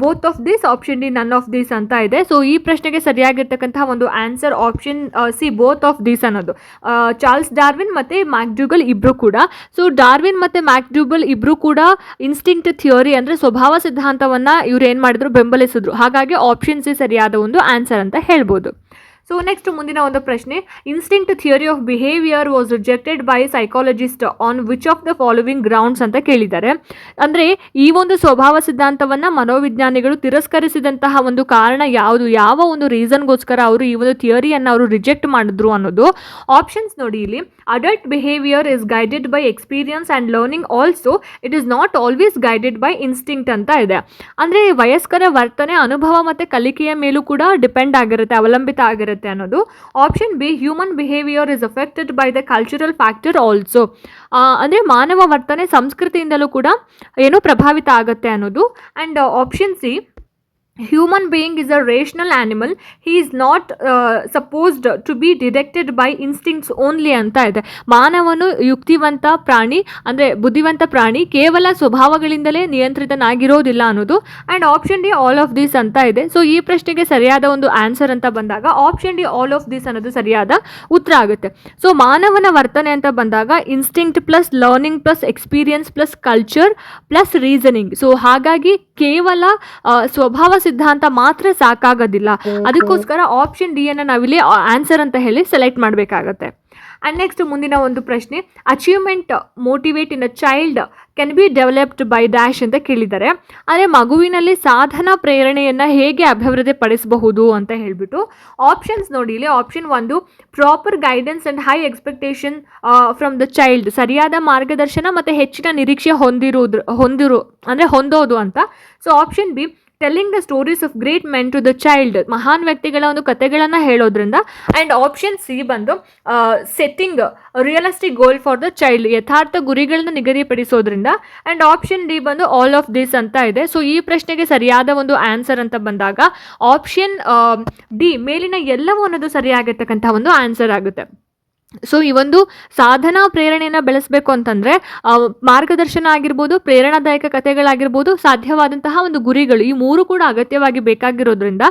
both of this option D none of this ಅಂತ ಇದೆ. ಸೊ ಈ ಪ್ರಶ್ನೆಗೆ ಸರಿಯಾಗಿರ್ತಕ್ಕಂತಹ ಒಂದು answer option C both of this ಅನ್ನೋದು. ಚಾರ್ಲ್ಸ್ ಡಾರ್ವಿನ್ ಮತ್ತು ಮ್ಯಾಕ್ಡ್ಯೂಗಲ್ ಇಬ್ಬರು ಕೂಡ. ಸೊ ಡಾರ್ವಿನ್ ಮತ್ತು ಮ್ಯಾಕ್ಡ್ಯೂಗಲ್ ಇಬ್ಬರು ಕೂಡ ಇನ್ಸ್ಟಿಂಕ್ಟ್ ಥಿಯೋರಿ ಅಂದರೆ ಸ್ವಭಾವ ಸಿದ್ಧಾಂತವನ್ನು ಇವ್ರು ಏನು ಮಾಡಿದ್ರು? ಬೆಂಬಲಿಸಿದ್ರು. ಹಾಗಾಗಿ ಆಪ್ಷನ್ ಸಿ ಸರಿಯಾದ ಒಂದು ಆನ್ಸರ್ ಅಂತ ಹೇಳ್ಬೋದು. ಸೊ ನೆಕ್ಸ್ಟ್ ಮುಂದಿನ ಒಂದು ಪ್ರಶ್ನೆ. Instinct theory of behaviour was rejected by psychologist on which of the following grounds ಅಂತ ಕೇಳಿದ್ದಾರೆ. ಅಂದರೆ, ಈ ಒಂದು ಸ್ವಭಾವ ಸಿದ್ಧಾಂತವನ್ನು ಮನೋವಿಜ್ಞಾನಿಗಳು ತಿರಸ್ಕರಿಸಿದಂತಹ ಒಂದು ಕಾರಣ ಯಾವುದು? ಯಾವ ಒಂದು ರೀಸನ್ಗೋಸ್ಕರ ಅವರು ಈ ಒಂದು ಥಿಯರಿಯನ್ನು ಅವರು ರಿಜೆಕ್ಟ್ ಮಾಡಿದ್ರು ಅನ್ನೋದು? ಆಪ್ಷನ್ಸ್ ನೋಡಿ ಇಲ್ಲಿ. Adult behaviour is guided by experience and learning also it is not always guided by instinct ಅಂತ ಇದೆ. ಅಂದರೆ, ವಯಸ್ಕರ ವರ್ತನೆ, ಅನುಭವ ಮತ್ತು ಕಲಿಕೆಯ ಮೇಲೂ ಕೂಡ ಡಿಪೆಂಡ್ ಆಗಿರುತ್ತೆ, ಅವಲಂಬಿತ ಆಗಿರುತ್ತೆ. ಅನ್ನೋದು. Option B human behaviour is affected by the cultural factor also ಅಂದರೆ ಮಾನವ ವರ್ತನೆ ಸಂಸ್ಕೃತಿಯಿಂದಲೂ ಕೂಡ ಏನು ಪ್ರಭಾವಿತ ಆಗುತ್ತೆ ಅನ್ನೋದು. And option C human being is rational rational he is is not supposed to be directed by instincts only ಅಂತ ಇದೆ. ಮಾನವನು ಯುಕ್ತಿವಂತ ಪ್ರಾಣಿ, ಅಂದರೆ ಬುದ್ಧಿವಂತ ಪ್ರಾಣಿ, ಕೇವಲ ಸ್ವಭಾವಗಳಿಂದಲೇ ನಿಯಂತ್ರಿತನಾಗಿರೋದಿಲ್ಲ ಅನ್ನೋದು. And option D all of this ಅಂತ ಇದೆ. ಸೊ ಈ ಪ್ರಶ್ನೆಗೆ ಸರಿಯಾದ ಒಂದು ಆನ್ಸರ್ ಅಂತ ಬಂದಾಗ option D all of this ಅನ್ನೋದು ಸರಿಯಾದ ಉತ್ತರ ಆಗುತ್ತೆ. ಸೊ ಮಾನವನ ವರ್ತನೆ ಅಂತ ಬಂದಾಗ instinct plus learning plus experience plus culture plus reasoning so ಹಾಗಾಗಿ ಕೇವಲ ಸ್ವಭಾವ ಸಿದ್ಧಾಂತ ಮಾತ್ರ ಸಾಕಾಗೋದಿಲ್ಲ. ಅದಕ್ಕೋಸ್ಕರ ಆಪ್ಷನ್ ಡಿ ಅನ್ನ ನಾವಿಲ್ಲಿ ಆನ್ಸರ್ ಅಂತ ಹೇಳಿ ಸೆಲೆಕ್ಟ್ ಮಾಡಬೇಕಾಗತ್ತೆ. ಆ್ಯಂಡ್ ನೆಕ್ಸ್ಟ್ ಮುಂದಿನ ಒಂದು ಪ್ರಶ್ನೆ achievement motivate in a child can be developed by dash ಅಂತ ಕೇಳಿದ್ದಾರೆ. ಆದರೆ ಮಗುವಿನಲ್ಲಿ ಸಾಧನ ಪ್ರೇರಣೆಯನ್ನು ಹೇಗೆ ಅಭಿವೃದ್ಧಿ ಪಡಿಸಬಹುದು ಅಂತ ಹೇಳಿಬಿಟ್ಟು ಆಪ್ಷನ್ಸ್ ನೋಡಿ ಇಲ್ಲಿ ಆಪ್ಷನ್ ಒಂದು proper guidance and high expectation from the child ಸರಿಯಾದ ಮಾರ್ಗದರ್ಶನ ಮತ್ತು ಹೆಚ್ಚಿನ ನಿರೀಕ್ಷೆ ಹೊಂದಿರುವುದು ಹೊಂದಿರು ಅಂದರೆ ಹೊಂದೋದು ಅಂತ. So option B telling the stories of great men to the child. ಮಹಾನ್ ವ್ಯಕ್ತಿಗಳ ಒಂದು ಕಥೆಗಳನ್ನು ಹೇಳೋದ್ರಿಂದ ಆ್ಯಂಡ್ ಆಪ್ಷನ್ ಸಿ ಬಂದು setting realistic goal for the child ಯಥಾರ್ಥ ಗುರಿಗಳನ್ನು ನಿಗದಿಪಡಿಸೋದ್ರಿಂದ ಆ್ಯಂಡ್ ಆಪ್ಷನ್ ಡಿ ಬಂದು ಆಲ್ ಆಫ್ ದಿಸ್ ಅಂತ ಇದೆ. ಸೊ ಈ ಪ್ರಶ್ನೆಗೆ ಸರಿಯಾದ ಒಂದು ಆನ್ಸರ್ ಅಂತ ಬಂದಾಗ ಆಪ್ಷನ್ ಡಿ ಮೇಲಿನ ಎಲ್ಲವೂ ಅನ್ನೋದು ಸರಿಯಾಗಿರ್ತಕ್ಕಂಥ ಒಂದು ಆನ್ಸರ್ ಆಗುತ್ತೆ. ಸೊ ಈ ಒಂದು ಸಾಧನಾ ಪ್ರೇರಣೆಯನ್ನು ಬೆಳೆಸಬೇಕು ಅಂತಂದರೆ ಮಾರ್ಗದರ್ಶನ ಆಗಿರ್ಬೋದು, ಪ್ರೇರಣಾದಾಯಕ ಕಥೆಗಳಾಗಿರ್ಬೋದು, ಸಾಧ್ಯವಾದಂತಹ ಒಂದು ಗುರಿಗಳು ಈ ಮೂರು ಕೂಡ ಅಗತ್ಯವಾಗಿ ಬೇಕಾಗಿರೋದ್ರಿಂದ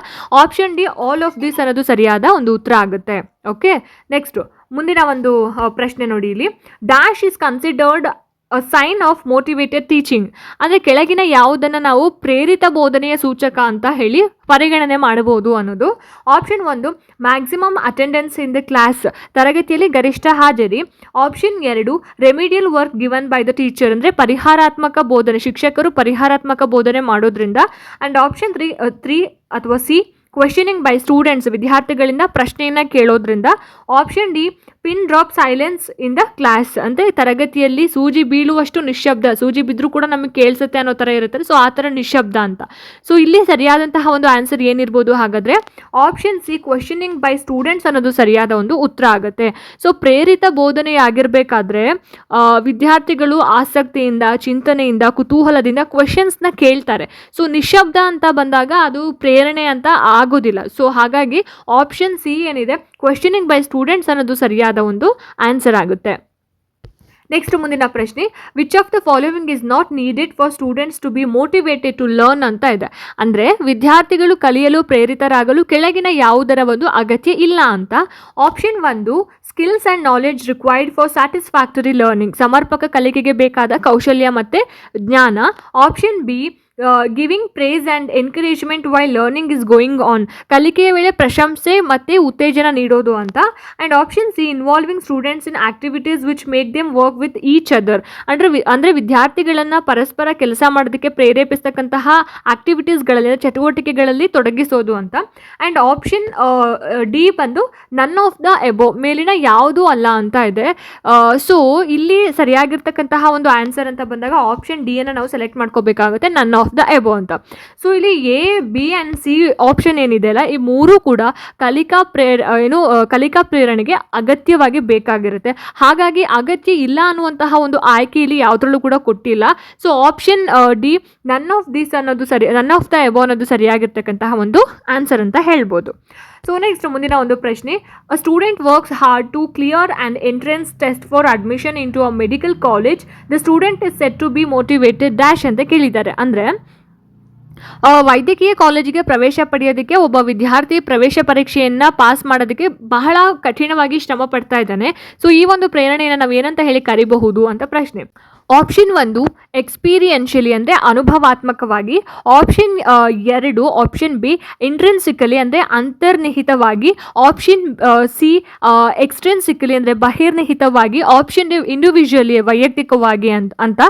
option D all of this ಅನ್ನೋದು ಸರಿಯಾದ ಒಂದು ಉತ್ತರ ಆಗುತ್ತೆ. ಓಕೆ ನೆಕ್ಸ್ಟ್ ಮುಂದಿನ ಒಂದು ಪ್ರಶ್ನೆ ನೋಡಿ ಇಲ್ಲಿ. Dash is considered sign of motivated teaching ಅಂದರೆ ಕೆಳಗಿನ ಯಾವುದನ್ನು ನಾವು ಪ್ರೇರಿತ ಬೋಧನೆಯ ಸೂಚಕ ಅಂತ ಹೇಳಿ ಪರಿಗಣನೆ ಮಾಡಬಹುದು ಅನ್ನೋದು. ಆಪ್ಷನ್ ಒಂದು maximum attendance in the class ತರಗತಿಯಲ್ಲಿ ಗರಿಷ್ಠ ಹಾಜರಿ. ಆಪ್ಷನ್ ಎರಡು remedial work given by the teacher ಅಂದರೆ ಪರಿಹಾರಾತ್ಮಕ ಬೋಧನೆ, ಶಿಕ್ಷಕರು ಪರಿಹಾರಾತ್ಮಕ ಬೋಧನೆ ಮಾಡೋದ್ರಿಂದ. ಆ್ಯಂಡ್ ಆಪ್ಷನ್ ತ್ರೀ ತ್ರೀ ಅಥವಾ ಸಿ ಕ್ವೆಶನಿಂಗ್ ಬೈ ಸ್ಟೂಡೆಂಟ್ಸ್ ವಿದ್ಯಾರ್ಥಿಗಳಿಂದ ಪ್ರಶ್ನೆಯನ್ನು ಕೇಳೋದ್ರಿಂದ option D pin drop silence in the class ಅಂದರೆ ತರಗತಿಯಲ್ಲಿ ಸೂಜಿ ಬೀಳುವಷ್ಟು ನಿಶಬ್ದ ಸೂಜಿ ಬಿದ್ದರೂ ಕೂಡ ನಮಗೆ ಕೇಳಿಸುತ್ತೆ ಅನ್ನೋ ಥರ ಇರುತ್ತೆ ಸೊ ಆ ಥರ ನಿಶ್ಶಬ್ದ ಅಂತ. ಸೊ ಇಲ್ಲಿ ಸರಿಯಾದಂತಹ ಒಂದು ಆನ್ಸರ್ ಏನಿರ್ಬೋದು ಹಾಗಾದರೆ option C questioning by students ಅನ್ನೋದು ಸರಿಯಾದ ಒಂದು ಉತ್ತರ ಆಗುತ್ತೆ. ಸೊ ಪ್ರೇರಿತ ಬೋಧನೆಯಾಗಿರಬೇಕಾದ್ರೆ ವಿದ್ಯಾರ್ಥಿಗಳು ಆಸಕ್ತಿಯಿಂದ, ಚಿಂತನೆಯಿಂದ, ಕುತೂಹಲದಿಂದ ಕ್ವೆಶನ್ಸ್ನ ಕೇಳ್ತಾರೆ. ಸೊ ನಿಶಬ್ದ ಅಂತ ಬಂದಾಗ ಅದು ಪ್ರೇರಣೆ ಅಂತ ಆಗೋದಿಲ್ಲ. ಸೊ ಹಾಗಾಗಿ ಆಪ್ಷನ್ ಸಿ ಏನಿದೆ? ಕ್ವೆಶನಿಂಗ್ ಬೈ ಸ್ಟೂಡೆಂಟ್ಸ್ ಅನ್ನೋದು ಸರಿಯಾದ ಒಂದು ಆನ್ಸರ್ ಆಗುತ್ತೆ. ನೆಕ್ಸ್ಟ್ ಮುಂದಿನ ಪ್ರಶ್ನೆ. Which of the following is not needed for students to be motivated to learn ಅಂತ ಇದೆ. ಅಂದರೆ, ವಿದ್ಯಾರ್ಥಿಗಳು ಕಲಿಯಲು ಪ್ರೇರಿತರಾಗಲು ಕೆಳಗಿನ ಯಾವುದರ ಒಂದು ಅಗತ್ಯ ಇಲ್ಲ ಅಂತ. ಆಪ್ಷನ್ ಒಂದು skills and knowledge required for satisfactory learning ಸಮರ್ಪಕ ಕಲಿಕೆಗೆ ಬೇಕಾದ ಕೌಶಲ್ಯ ಮತ್ತು ಜ್ಞಾನ. Option B giving praise and encouragement while learning is going on ಕಲಿಕೆಯ ವೇಳೆ ಪ್ರಶಂಸೆ ಮತ್ತು ಉತ್ತೇಜನ ನೀಡೋದು ಅಂತ. And option C involving students in activities which make them work with each other ಅಂದರೆ ಅಂದರೆ ವಿದ್ಯಾರ್ಥಿಗಳನ್ನು ಪರಸ್ಪರ ಕೆಲಸ ಮಾಡೋದಕ್ಕೆ ಪ್ರೇರೇಪಿಸ್ತಕ್ಕಂತಹ ಆಕ್ಟಿವಿಟೀಸ್ಗಳಲ್ಲಿ ಚಟುವಟಿಕೆಗಳಲ್ಲಿ ತೊಡಗಿಸೋದು ಅಂತ. ಆ್ಯಂಡ್ ಆಪ್ಷನ್ ಡಿ ಬಂದು ನನ್ ಆಫ್ ದ ಎಬೋ ಮೇಲಿನ ಯಾವುದೂ ಅಲ್ಲ ಅಂತ ಇದೆ. ಸೊ ಇಲ್ಲಿ ಸರಿಯಾಗಿರ್ತಕ್ಕಂತಹ ಒಂದು ಆನ್ಸರ್ ಅಂತ ಬಂದಾಗ ಆಪ್ಷನ್ ಡಿ ಅನ್ನು ನಾವು ಸೆಲೆಕ್ಟ್ ಮಾಡ್ಕೋಬೇಕಾಗುತ್ತೆ ನನ್ ಆಫ್ ದ ಎಬೋ ಅಂತ. ಸೊ ಇಲ್ಲಿ A B and C option ಏನಿದೆ ಅಲ್ಲ, ಈ ಮೂರೂ ಕೂಡ ಕಲಿಕಾ ಪ್ರೇರ ಏನು ಕಲಿಕಾ ಪ್ರೇರಣೆಗೆ ಅಗತ್ಯವಾಗಿ ಬೇಕಾಗಿರುತ್ತೆ. ಹಾಗಾಗಿ ಅಗತ್ಯ ಇಲ್ಲ ಅನ್ನುವಂತಹ ಒಂದು ಆಯ್ಕೆ ಇಲ್ಲಿ ಯಾವುದ್ರಲ್ಲೂ ಕೂಡ ಕೊಟ್ಟಿಲ್ಲ. So option D none of this ಅನ್ನೋದು ಸರಿ ನನ್ ಆಫ್ ದ ಎಬೋ ಅನ್ನೋದು ಸರಿಯಾಗಿರ್ತಕ್ಕಂತಹ ಒಂದು ಆನ್ಸರ್ ಅಂತ ಹೇಳ್ಬೋದು. ಸೊ ನೆಕ್ಸ್ಟ್ ಮುಂದಿನ ಒಂದು ಪ್ರಶ್ನೆ. A student works hard to clear and entrance test for admission into a medical college the student is set to be motivated dash ಅಂತ ಕೇಳಿದ್ದಾರೆ. ಅಂದರೆ ವೈದ್ಯಕೀಯ ಕಾಲೇಜಿಗೆ ಪ್ರವೇಶ ಪಡೆಯೋದಕ್ಕೆ ಒಬ್ಬ ವಿದ್ಯಾರ್ಥಿ ಪ್ರವೇಶ ಪರೀಕ್ಷೆಯನ್ನು ಪಾಸ್ ಮಾಡೋದಕ್ಕೆ ಬಹಳ ಕಠಿಣವಾಗಿ ಶ್ರಮ ಪಡ್ತಾ ಇದ್ದಾನೆ. ಸೊ ಈ ಒಂದು ಪ್ರೇರಣೆಯನ್ನು ನಾವು ಏನಂತ ಹೇಳಿ ಕರಿಬಹುದು ಅಂತ ಪ್ರಶ್ನೆ. ಆಪ್ಷನ್ ಒಂದು ಎಕ್ಸ್ಪೀರಿಯನ್ಷಿಯಲಿ ಅಂದರೆ ಅನುಭವಾತ್ಮಕವಾಗಿ. ಆಪ್ಷನ್ ಎರಡು ಆಪ್ಷನ್ ಬಿ ಇಂಟ್ರೆನ್ಸಿಕಲಿ ಅಂದರೆ ಅಂತರ್ನಿಹಿತವಾಗಿ. ಆಪ್ಷನ್ ಸಿ ಎಕ್ಸ್ಟ್ರೆನ್ಸಿಕಲಿ ಅಂದರೆ ಬಹಿರ್ನಿಹಿತವಾಗಿ. ಆಪ್ಷನ್ ಡಿ ಇಂಡಿವಿಜುವಲಿ ವೈಯಕ್ತಿಕವಾಗಿ ಅಂತ ಅಂತ.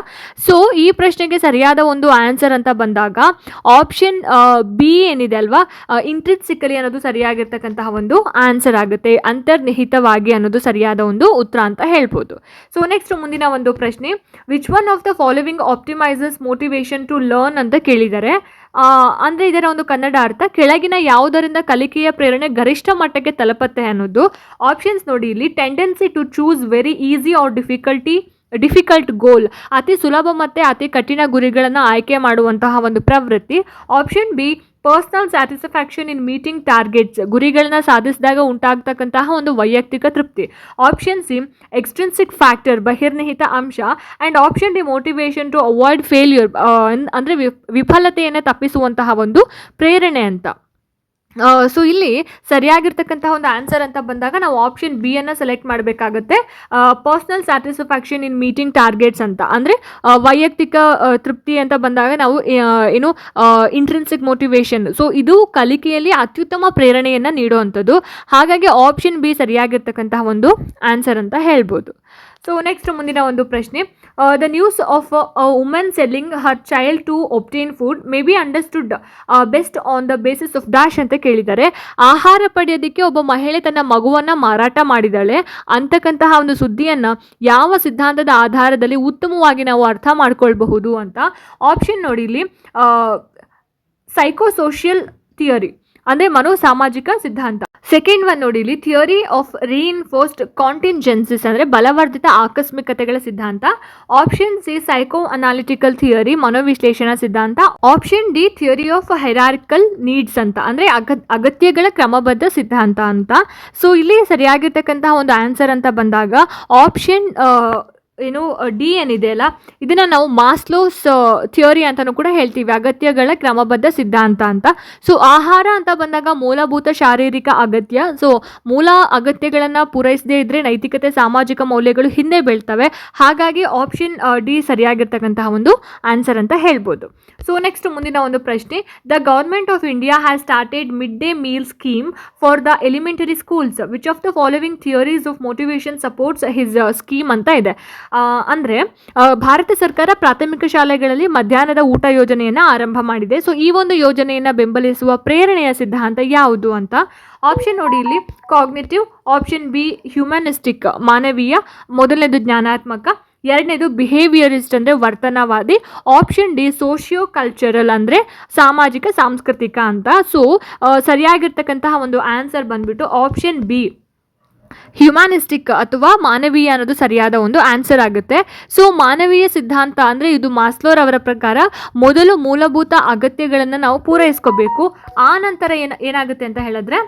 ಸೊ ಈ ಪ್ರಶ್ನೆಗೆ ಸರಿಯಾದ ಒಂದು ಆನ್ಸರ್ ಅಂತ ಬಂದಾಗ ಆಪ್ಷನ್ ಬಿ ಏನಿದೆ ಅಲ್ವಾ? ಇಂಟ್ರೆನ್ಸಿಕಲಿ ಅನ್ನೋದು ಸರಿಯಾಗಿರ್ತಕ್ಕಂತಹ ಒಂದು ಆನ್ಸರ್ ಆಗುತ್ತೆ. ಅಂತರ್ನಿಹಿತವಾಗಿ ಅನ್ನೋದು ಸರಿಯಾದ ಒಂದು ಉತ್ತರ ಅಂತ ಹೇಳ್ಬೋದು. ಸೊ ನೆಕ್ಸ್ಟ್ ಮುಂದಿನ ಒಂದು ಪ್ರಶ್ನೆ which one of the following optimises motivation to learn ಅಂತ ಕೇಳಿದ್ದಾರೆ. ಅಂದರೆ ಇದರ ಒಂದು ಕನ್ನಡ ಅರ್ಥ, ಕೆಳಗಿನ ಯಾವುದರಿಂದ ಕಲಿಕೆಯ ಪ್ರೇರಣೆ ಗರಿಷ್ಠ ಮಟ್ಟಕ್ಕೆ ತಲುಪತ್ತೆ ಅನ್ನೋದು. ಆಪ್ಷನ್ಸ್ ನೋಡಿ, ಇಲ್ಲಿ tendency to choose very easy or difficulty difficult goal ಅತಿ ಸುಲಭ ಮತ್ತು ಅತಿ ಕಠಿಣ ಗುರಿಗಳನ್ನು ಆಯ್ಕೆ ಮಾಡುವಂತಹ ಒಂದು ಪ್ರವೃತ್ತಿ. Option B personal satisfaction in meeting targets ಗುರಿಗಳನ್ನ ಸಾಧಿಸಿದಾಗ ಉಂಟಾಗ್ತಕ್ಕಂತಹ ಒಂದು ವೈಯಕ್ತಿಕ ತೃಪ್ತಿ. ಆಪ್ಷನ್ ಸಿ, ಎಕ್ಸ್ಟ್ರೆನ್ಸಿಕ್ ಫ್ಯಾಕ್ಟರ್, ಬಹಿರ್ನಿಹಿತ ಅಂಶ and option D motivation to avoid failure ಅಂದರೆ ವಿಫಲತೆಯನ್ನು ತಪ್ಪಿಸುವಂತಹ ಒಂದು ಪ್ರೇರಣೆ ಅಂತ. ಸೊ ಇಲ್ಲಿ ಸರಿಯಾಗಿರ್ತಕ್ಕಂತಹ ಒಂದು ಆನ್ಸರ್ ಅಂತ ಬಂದಾಗ ನಾವು ಆಪ್ಷನ್ ಬಿ ಅನ್ನು ಸೆಲೆಕ್ಟ್ ಮಾಡಬೇಕಾಗುತ್ತೆ. Personal satisfaction in meeting targets ಅಂತ. ಅಂದರೆ ವೈಯಕ್ತಿಕ ತೃಪ್ತಿ ಅಂತ ಬಂದಾಗ ನಾವು ಏನು ಇಂಟ್ರೆನ್ಸಿಕ್ ಮೋಟಿವೇಶನ್ ಸೊ ಇದು ಕಲಿಕೆಯಲ್ಲಿ ಅತ್ಯುತ್ತಮ ಪ್ರೇರಣೆಯನ್ನು ನೀಡುವಂಥದ್ದು. ಹಾಗಾಗಿ ಆಪ್ಷನ್ ಬಿ ಸರಿಯಾಗಿರ್ತಕ್ಕಂತಹ ಒಂದು ಆನ್ಸರ್ ಅಂತ ಹೇಳ್ಬೋದು. ಸೊ ನೆಕ್ಸ್ಟ್ ಮುಂದಿನ ಒಂದು ಪ್ರಶ್ನೆ. The news of a women selling her child to obtain food may be understood best on the basis of dash ಅಂತ ಕೇಳಿದ್ದಾರೆ. ಆಹಾರ ಪಡೆಯೋದಕ್ಕೆ ಒಬ್ಬ ಮಹಿಳೆ ತನ್ನ ಮಗುವನ್ನು ಮಾರಾಟ ಮಾಡಿದಾಳೆ ಅಂತಕ್ಕಂತಹ ಒಂದು ಸುದ್ದಿಯನ್ನು ಯಾವ ಸಿದ್ಧಾಂತದ ಆಧಾರದಲ್ಲಿ ಉತ್ತಮವಾಗಿ ನಾವು ಅರ್ಥ ಮಾಡ್ಕೊಳ್ಬಹುದು ಅಂತ ಆಪ್ಷನ್ ನೋಡಿ ಇಲ್ಲಿ. ಸೈಕೋಸೋಷಿಯಲ್ ಥಿಯರಿ ಅಂದರೆ ಮನೋಸಾಮಾಜಿಕ ಸಿದ್ಧಾಂತ. ಸೆಕೆಂಡ್ ಒನ್ ನೋಡಿ ಇಲ್ಲಿ ಥಿಯರಿ ಆಫ್ ರೀಇನ್ಫೋರ್ಸ್ಡ್ ಕಾಂಟಿಂಜೆನ್ಸಿಸ್ ಅಂದರೆ ಬಲವರ್ಧಿತ ಆಕಸ್ಮಿಕತೆಗಳ ಸಿದ್ಧಾಂತ. Option C psycho analytical theory ಮನೋವಿಶ್ಲೇಷಣಾ ಸಿದ್ಧಾಂತ. Option D theory of hierarchical needs ಅಂತ, ಅಂದರೆ ಅಗ, ಅಗತ್ಯಗಳ ಕ್ರಮಬದ್ಧ ಸಿದ್ಧಾಂತ ಅಂತ. ಸೊ ಇಲ್ಲಿ ಸರಿಯಾಗಿರ್ತಕ್ಕಂತಹ ಒಂದು ಆನ್ಸರ್ ಅಂತ ಬಂದಾಗ ಆಪ್ಷನ್ ಏನು ಡಿ ಏನಿದೆ ಅಲ್ಲ? ಇದನ್ನು ನಾವು ಮಾಸ್ಲೋಸ್ ಥಿಯೋರಿ ಅಂತಲೂ ಕೂಡ ಹೇಳ್ತೀವಿ. ಅಗತ್ಯಗಳ ಕ್ರಮಬದ್ಧ ಸಿದ್ಧಾಂತ ಅಂತ. ಸೊ ಆಹಾರ ಅಂತ ಬಂದಾಗ ಮೂಲಭೂತ ಶಾರೀರಿಕ ಅಗತ್ಯ. ಸೊ ಮೂಲ ಅಗತ್ಯಗಳನ್ನು ಪೂರೈಸದೇ ಇದ್ದರೆ ನೈತಿಕತೆ, ಸಾಮಾಜಿಕ ಮೌಲ್ಯಗಳು ಹಿಂದೆ ಬೀಳ್ತವೆ. ಹಾಗಾಗಿ ಆಪ್ಷನ್ ಡಿ ಸರಿಯಾಗಿರ್ತಕ್ಕಂತಹ ಒಂದು ಆನ್ಸರ್ ಅಂತ ಹೇಳ್ಬೋದು. ಸೊ ನೆಕ್ಸ್ಟ್ ಮುಂದಿನ ಒಂದು ಪ್ರಶ್ನೆ. The government of India has started mid day meal scheme for the elementary schools which of the following theories of motivation supports his scheme ಅಂತ ಇದೆ. ಅಂದ್ರೆ ಭಾರತ ಸರ್ಕಾರ ಪ್ರಾಥಮಿಕ ಶಾಲೆಗಳಲ್ಲಿ ಮಧ್ಯಾಹ್ನದ ಊಟ ಯೋಜನೆಯನ್ನು ಆರಂಭ ಮಾಡಿದೆ. ಸೊ ಈ ಒಂದು ಯೋಜನೆಯನ್ನು ಬೆಂಬಲಿಸುವ ಪ್ರೇರಣೆಯ ಸಿದ್ಧಾಂತ ಯಾವುದು ಅಂತ? ಆಪ್ಷನ್ ನೋಡಿ ಇಲ್ಲಿ. ಕಾಗ್ನೇಟಿವ್ ಆಪ್ಷನ್ ಬಿ ಹ್ಯೂಮನಿಸ್ಟಿಕ್ ಮಾನವೀಯ, ಮೊದಲನೇದು ಜ್ಞಾನಾತ್ಮಕ, ಎರಡನೇದು ಬಿಹೇವಿಯರಿಸ್ಟ್ ಅಂದರೆ ವರ್ತನವಾದಿ ಆಪ್ಷನ್ ಡಿ ಸೋಷಿಯೋ ಕಲ್ಚರಲ್ ಅಂದರೆ ಸಾಮಾಜಿಕ, ಸಾಂಸ್ಕೃತಿಕ ಅಂತ. ಸೊ ಸರಿಯಾಗಿರ್ತಕ್ಕಂತಹ ಒಂದು ಆನ್ಸರ್ ಬಂದ್ಬಿಟ್ಟು ಆಪ್ಷನ್ ಬಿ ಹ್ಯುಮ್ಯಾನಿಸ್ಟಿಕ್ ಅಥವಾ ಮಾನವೀಯ ಅನ್ನೋದು ಸರಿಯಾದ ಒಂದು ಆನ್ಸರ್ ಆಗುತ್ತೆ. ಸೊ ಮಾನವೀಯ ಸಿದ್ಧಾಂತ ಅಂದರೆ ಇದು ಮಾಸ್ಲೋರ್ ಅವರ ಪ್ರಕಾರ ಮೊದಲು ಮೂಲಭೂತ ಅಗತ್ಯಗಳನ್ನು ನಾವು ಪೂರೈಸ್ಕೋಬೇಕು. ಆ ನಂತರ ಏನ, ಏನಾಗುತ್ತೆ ಅಂತ ಹೇಳಿದ್ರೆ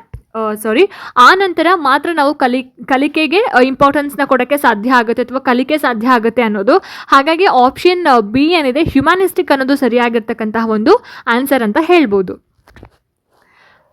ಸಾರಿ ಆ ನಂತರ ಮಾತ್ರ ನಾವು ಕಲಿ, ಕಲಿಕೆಗೆ ಇಂಪಾರ್ಟೆನ್ಸ್ನ ಕೊಡೋಕ್ಕೆ ಸಾಧ್ಯ ಆಗುತ್ತೆ ಅಥವಾ ಕಲಿಕೆ ಸಾಧ್ಯ ಆಗುತ್ತೆ ಅನ್ನೋದು. ಹಾಗಾಗಿ ಆಪ್ಷನ್ ಬಿ ಏನಿದೆ ಹ್ಯುಮ್ಯಾನಿಸ್ಟಿಕ್ ಅನ್ನೋದು ಸರಿಯಾಗಿರ್ತಕ್ಕಂತಹ ಒಂದು ಆನ್ಸರ್ ಅಂತ ಹೇಳ್ಬೋದು.